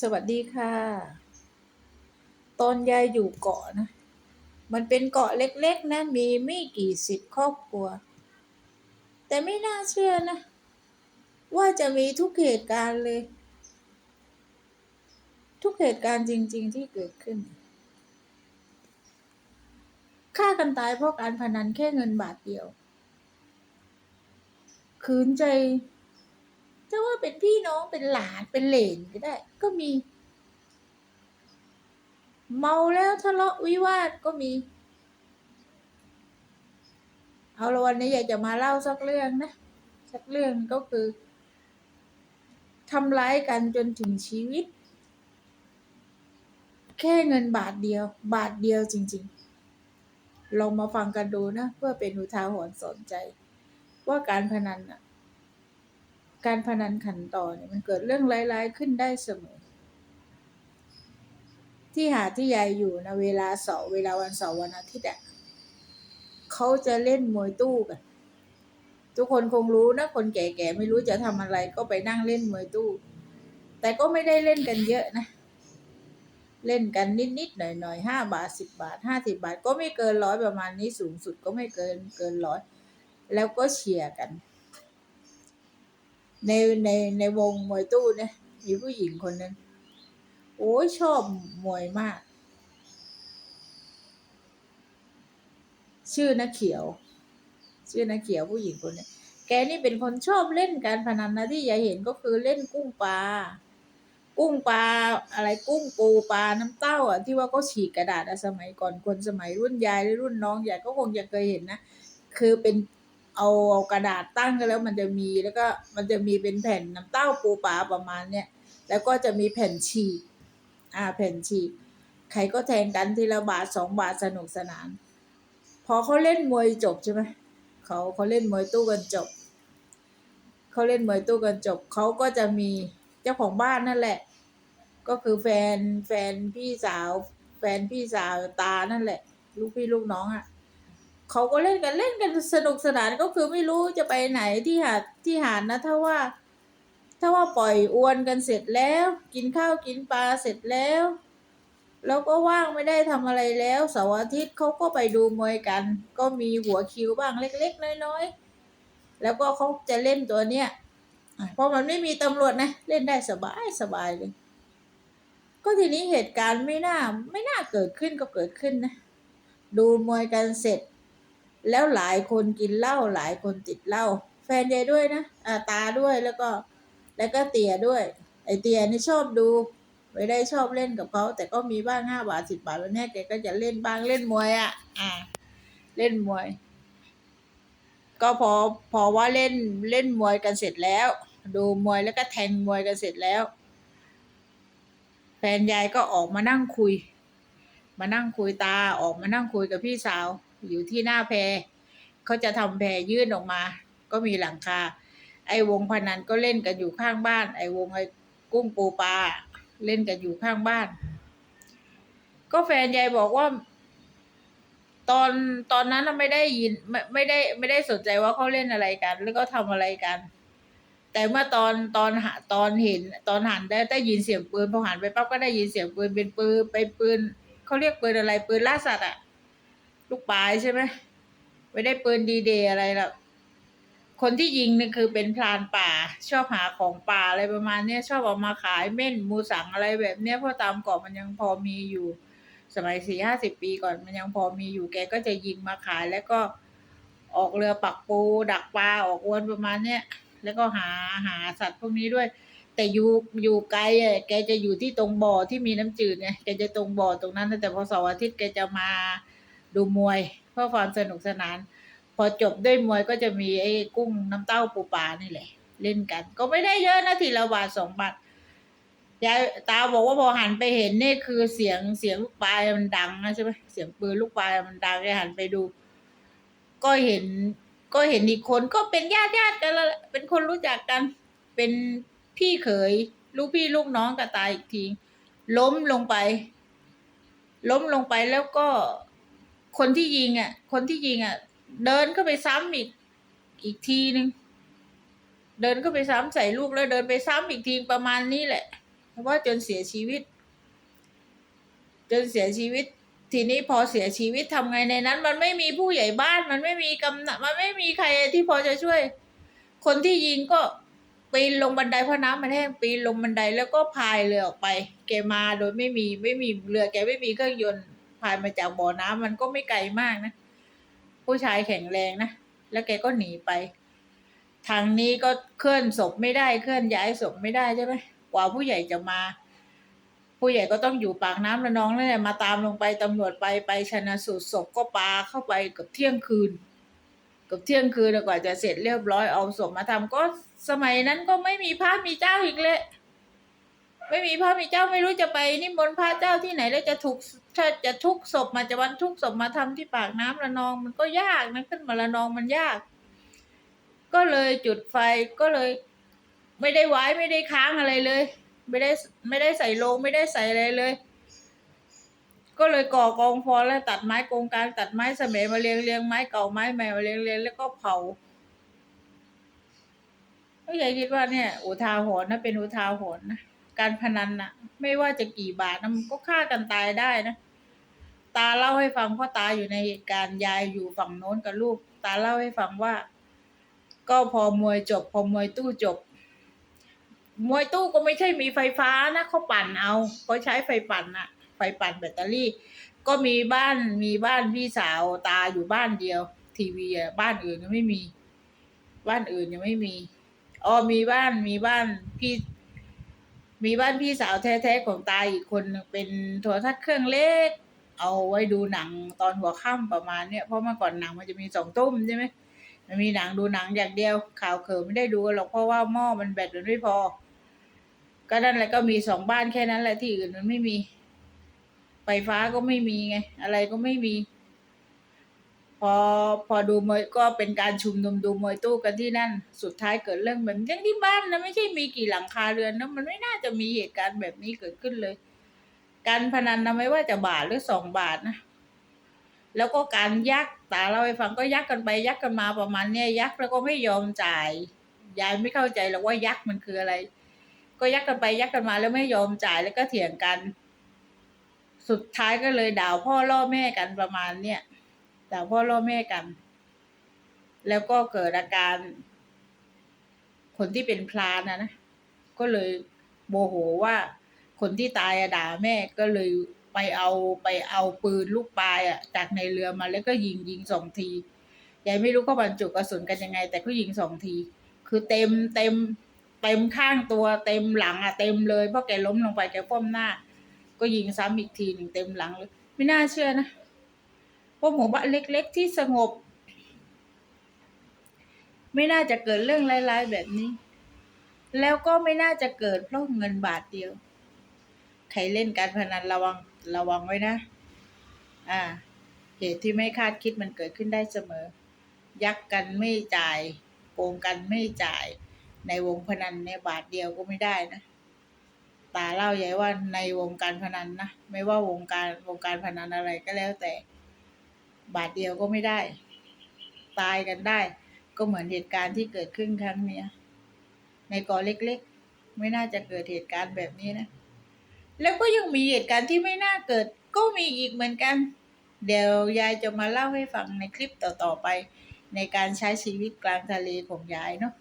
สวัสดีค่ะ ตอนยายอยู่เกาะนะ มันเป็นเกาะเล็กๆนะ มีไม่กี่สิบครอบครัว แต่ไม่น่าเชื่อนะ ว่าจะมีทุกเหตุการณ์เลย ทุกเหตุการณ์จริง ๆ ที่เกิดขึ้นฆ่ากันตายเพราะการพนันแค่เงินบาทเดียวขืนใจ จะว่าเป็นพี่น้องเป็นหลานเป็นเหลนก็ได้ ก็มี เมาแล้วทะเลาะวิวาทก็มี เอาละวันนี้อยากจะมาเล่าสักเรื่องนะ สักเรื่องก็คือทำร้ายกันจนถึงชีวิต แค่เงินบาทเดียว บาทเดียวจริง ๆ ลองมาฟังกันดูนะ เพื่อเป็นอุทาหรณ์สนใจ ว่าการพนันน่ะ การพนันขันต่อเนี่ยมันเกิดเรื่องร้ายๆขึ้นได้เสมอ ที่หาที่ยายอยู่นะเวลาเสาร์เวลาวันเสาร์วันอาทิตย์อะเขาจะเล่นมวยตู้กันทุกคนคงรู้นะคนแก่ๆไม่รู้จะทำอะไรก็ไปนั่งเล่นมวยตู้ แต่ก็ไม่ได้เล่นกันเยอะนะ เล่นกันนิดๆหน่อยๆห้าบาทสิบบาทห้าสิบาท ก็ไม่เกินร้อยประมาณนี้สูงสุดก็ไม่เกินเกินร้อยแล้วก็เชียร์กัน ในในในวงมวยตู้เนี่ยมีผู้หญิงคนนึงโอ้ยชอบมวยมาก ชื่อนักเขียว ชื่อนักเขียวผู้หญิงคนนี้แกนี่เป็นคนชอบเล่นการพนันนะที่ยายเห็นก็คือเล่นกุ้งปลากุ้งปลาอะไรกุ้งปูปลาน้ำเต้าอะที่ว่าก็ฉีกกระดาษอะสมัยก่อนคนสมัยรุ่นยายหรือรุ่นน้องยายก็คงจะเคยเห็นนะ คือเป็น เอาเอากระดาษตั้งกันแล้วมันจะมีแล้วก็มันจะมีเป็นแผ่นน้ำเต้าปูปลาประมาณเนี้ยแล้วก็จะมีแผ่นฉีกอ่าแผ่นฉีกใครก็แทงกันทีละบาทสองบาทสนุกสนาน พอเขาเล่นมวยจบใช่ไหมเขาเขาเล่นมวยตู้กันจบเขาเล่นมวยตู้กันจบเขาก็จะมีเจ้าของบ้านนั่นแหละ ก็คือแฟนแฟนพี่สาว แฟนพี่สาวตานั่นแหละ ลูกพี่ลูกน้องอะ เขาก็เล่นกันเล่นกันสนุกสนานก็คือไม่รู้จะไปไหนที่หาดที่หาดนะ ถ้าว่า ถ้าว่าปล่อยอวนกันเสร็จแล้ว กินข้าวกินปลาเสร็จแล้ว แล้วก็ว่างไม่ได้ทำอะไรแล้วเสาร์อาทิตย์เขาก็ไปดูมวยกัน ก็มีหัวคิวบ้างเล็กๆน้อยๆแล้วก็เขาจะเล่นตัวเนี้ยเพราะมันไม่มีตำรวจนะเล่นได้สบายสบายเลย ก็ทีนี้เหตุการณ์ไม่น่าไม่น่าเกิดขึ้นก็เกิดขึ้นนะดูมวยกันเสร็จ แล้วหลายคนกินเหล้าหลายคนติดเหล้าแฟนยายด้วยนะอ่าตาด้วยแล้วก็แล้วก็เตียด้วย ไอเตียนี่ชอบดู ไม่ได้ชอบเล่นกับเขาแต่ก็มีบ้างห้าบาทสิบบาทวันนี้แกก็จะเล่นบ้างเล่นมวยอะ อ่า เล่นมวย ก็พอพอว่าเล่นเล่นมวยกันเสร็จแล้ว ดูมวยแล้วก็แทงมวยกันเสร็จแล้ว แฟนยายก็ออกมานั่งคุย มานั่งคุยตาออกมานั่งคุยกับพี่สาว อยู่ที่หน้าแพเขาจะทำแพยื่นออกมา ก็มีหลังคา ไอ้วงพนันก็เล่นกันอยู่ข้างบ้าน ไอ้วงไอ้กุ้งปูปลาเล่นกันอยู่ข้างบ้าน ก็แฟนยายบอกว่า ตอนตอนนั้นน่ะไม่ได้ยินไม่ไม่ได้ไม่ได้สนใจว่าเขาเล่นอะไรกัน แล้วก็ทำอะไรกัน แต่เมื่อตอนตอนหาตอนเห็น ตอนหันได้ได้ยินเสียงปืนพอหันไปปั๊บก็ได้ยินเสียงปืนเป็นปืนไปปืนเขาเรียกปืนอะไรปืนล่าสัตว์อะ ลูกปลายใช่ไหมไม่ได้ปืนดีเดย์อะไรหรอกคนที่ยิงนี่คือเป็นพรานป่า ชอบหาของป่าอะไรประมาณเนี้ยชอบเออกมาขายเม่นมูสังอะไรแบบเนี้ยเพราะตามเกาะมันยังพอมีอยู่ สมัยสี่ห้าสิบปีก่อนมันยังพอมีอยู่แกก็จะยิงมาขายแล้วก็ออกเรือปักปู ดักปลาออกอวนประมาณเนี้ยแล้วก็หาหาสัตว์พวกนี้ด้วย แต่อยู่อยู่ไกลอะแกจะอยู่ที่ตรงบ่อที่มีน้ำจืดไงแกจะตรงบ่อตรงนั้นแต่พอเสาร์อาทิตย์แกจะมา ดูมวยเพื่อความสนุกสนาน พอจบด้วยมวยก็จะมีไอ้กุ้งน้ำเต้าปูปลานี่แหละ เล่นกัน ก็ไม่ได้เยอะนะทีละบาทสองบาทยายตาบอกว่าพอหันไปเห็นนี่คือเสียงเสียงลูกปลายมันดังนะใช่ไหมเสียงปืนลูกปลายมันดังแกหันไปดู ก็เห็น ก็เห็นอีกคนก็เป็นญาติญาติกันแล้วแหละเป็นคนรู้จักกัน เป็นพี่เขยลูกพี่ลูกน้องกับตายอีกที ล้มลงไป ล้มลงไปแล้วก็ คนที่ยิงอะ คนที่ยิงอะ เดินเข้าไปซ้ำอีกอีกทีนึง เดินเข้าไปซ้ำใส่ลูกแล้วเดินไปซ้ำอีกทีประมาณนี้แหละว่าจนเสียชีวิต จนเสียชีวิต ทีนี้พอเสียชีวิตทำไงในนั้น มันไม่มีผู้ใหญ่บ้าน มันไม่มีกำนันมันไม่มีใครที่พอจะช่วย คนที่ยิงก็ปีนลงบันไดเพราะน้ำมันแห้งปีนลงบันไดแล้วก็พายเรือออกไป แกมาโดยไม่มีไม่มีเรือแกไม่มีเครื่องยนต์ายมาจากบ่อน้ำมันก็ไม่ไกลมากนะ ผู้ชายแข็งแรงนะ แล้วแกก็หนีไป ทางนี้ก็เคลื่อนศพไม่ได้เคลื่อนย้ายศพไม่ได้ใช่ไหมกว่าผู้ใหญ่จะมา ผู้ใหญ่ก็ต้องอยู่ปากน้ำระนองนั่นแหละมาตามลงไปตำรวจไปไปชนะสูตรศพก็ปาเข้าไปเกับเที่ยงคืนกับเที่ยงคืนกว่าจะเสร็จเรียบร้อยเอาศพมาทำก็สมัยนั้นก็ไม่มีพระมีเจ้าอีกเลย ไม่มีพระมีเจ้าไม่รู้จะไปนิมนต์พระเจ้าที่ไหนแล้วจะถูกถ้าจะทุกศพมาจะวันทุกศพมาทำที่ปากน้ำระนองมันก็ยากนะขึ้นมาระนองมันยาก ก็เลยจุดไฟก็เลย ไม่ได้ไว้ไม่ได้ค้างอะไรเลย ไม่ได้ไม่ได้ใส่โลงไม่ได้ใส่อะไรเลย ก็เลยก่อกองฟอนแล้วตัดไม้โกงกลางตัดไม้เสมมาเรียงเรียงไม้เก่าไม้ใหม่มาเรียงเรียงแล้วก็เผาก็ยายคิดว่าเนี่ย อุทาหรณ์นะเป็นอุทาหรณ์นะ การพนันนะไม่ว่าจะกี่บาทนะมันก็ฆ่ากันตายได้นะ ตาเล่าให้ฟังพราะตาอยู่ในเหตุการณ์ยายอยู่ฝั่งโน้นกับลูก ตาเล่าให้ฟังว่า ก็พอมวยจบ พอมวยตู้จบ มวยตู้ก็ไม่ใช่มีไฟฟ้านะเขาปั่นเอาเขาใช้ไฟปั่นอะไฟปั่นแบตเตอรี่ ก็มีบ้านมีบ้านพี่สาวตาอยู่บ้านเดียว ทีวีอะบ้านอื่นยังไม่มี บ้านอื่นยังไม่มีอ๋อมีบ้านมีบ้านพี่ มีบ้านพี่สาวแท้ๆของตาอีกคนเป็นโทรทัศน์เครื่องเล็ก เอาไว้ดูหนังตอนหัวค่ำประมาณเนี้ยเพราะเมื่อก่อนหนังมันจะมีสองตุ้มใช่ไหมมันมีหนังดูหนังอย่างเดียว ข่าวเขิมไม่ได้ดูกันหรอกเพราะว่าหม้อมันแบตมันไม่พอ ก็นั่นแหละก็มีสองบ้านแค่นั้นแหละที่อื่นมันไม่มี ไฟฟ้าก็ไม่มีไง อะไรก็ไม่มี พอพอดูมวยก็เป็นการชุมนุมดูมวยตู้กันที่นั่น สุดท้ายเกิดเรื่องแบบอย่างที่บ้านนะไม่ใช่มีกี่หลังคาเรือนนะมันไม่น่าจะมีเหตุการณ์แบบนี้เกิดขึ้นเลย การพนันนะไม่ว่าจะบาทหรือสองบาทนะ แล้วก็การยักตาเราไปฟังก็ยักกันไปยักกันมาประมาณเนี้ยยักแล้วก็ไม่ยอมจ่ายยายไม่เข้าใจหรอกว่ายักมันคืออะไร ก็ยักกันไปยักกันมาแล้วไม่ยอมจ่ายแล้วก็เถียงกัน สุดท้ายก็เลยด่าพ่อล่อแม่กันประมาณเนี้ย ด่าพ่อล่อแม่กัน แล้วก็เกิดอาการ คนที่เป็นพลานนะนะ ก็เลยโมโหว่าคนที่ตายอะด่าแม่ก็เลยไปเอาไปเอาปืนลูกปลายอะจากในเรือมาแล้วก็ยิงยิงสองทียายไม่รู้เขาบรรจุกระสุนกันยังไง แต่ก็ยิงสองที คือเต็มเต็มเต็มข้างตัวเต็มหลังอะเต็มเลยเพราะแกล้มลงไปแกก้มหน้า ก็ยิงซ้ำอีกทีหนึ่งเต็มหลังเลย ไม่น่าเชื่อนะ พราะหมู่บ้านเล็ก ๆ ที่สงบ ไม่น่าจะเกิดเรื่องร้ายๆแบบนี้ แล้วก็ไม่น่าจะเกิดเพราะเงินบาทเดียว ใครเล่นการพนันระวังระวังไว้นะ อ่า เหตุที่ไม่คาดคิดมันเกิดขึ้นได้เสมอ ยักกันไม่จ่ายโกงกันไม่จ่าย ในวงพนันเนี่ยบาทเดียวก็ไม่ได้นะตาเล่าใหญ่ว่าในวงการพนันนะ ไม่ว่าวงการวงการพนันอะไรก็แล้วแต่ บาทเดียวก็ไม่ได้ ตายกันได้ ก็เหมือนเหตุการณ์ที่เกิดขึ้นครั้งนี้ในเกาะเล็กๆ ไม่น่าจะเกิดเหตุการณ์แบบนี้นะ แล้วก็ยังมีเหตุการณ์ที่ไม่น่าเกิด ก็มีอีกเหมือนกัน เดี๋ยวยายจะมาเล่าให้ฟังในคลิปต่อๆไป ในการใช้ชีวิตกลางทะเลของยายเนาะ